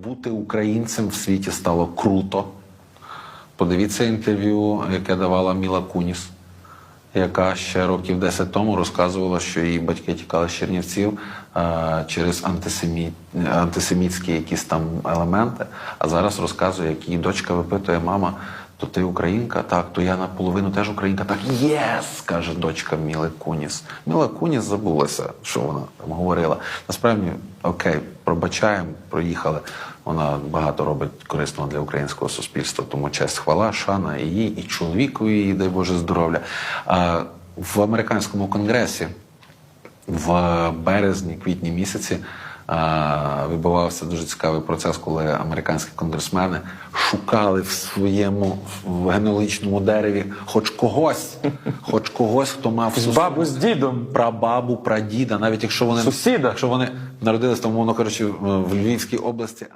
Бути українцем в світі стало круто. Подивіться інтерв'ю, яке давала Міла Куніс, яка ще років 10 тому розказувала, що її батьки тікали з Чернівців а, через антисемі... антисемітські якісь там елементи. А зараз розказує, як її дочка випитує, мама, то ти українка? Так, то я наполовину теж українка. Так, єс, каже дочка Міли Куніс. Міла Куніс забулася, що вона там говорила. Насправді, окей, пробачаємо, проїхали. Вона багато робить корисного для українського суспільства, тому честь хвала, шана їй, і чоловікові, їй, дай Боже здоров'я. В американському конгресі в березні, квітні місяці відбувався дуже цікавий процес, коли американські конгресмени шукали в своєму в генеалогічному дереві хоч когось, хоч когось, хто мав З бабу з дідом. прабабу, прадіда, навіть якщо вони Сусіда. якщо вони народилися, там, умовно кажучи, в Львівській області.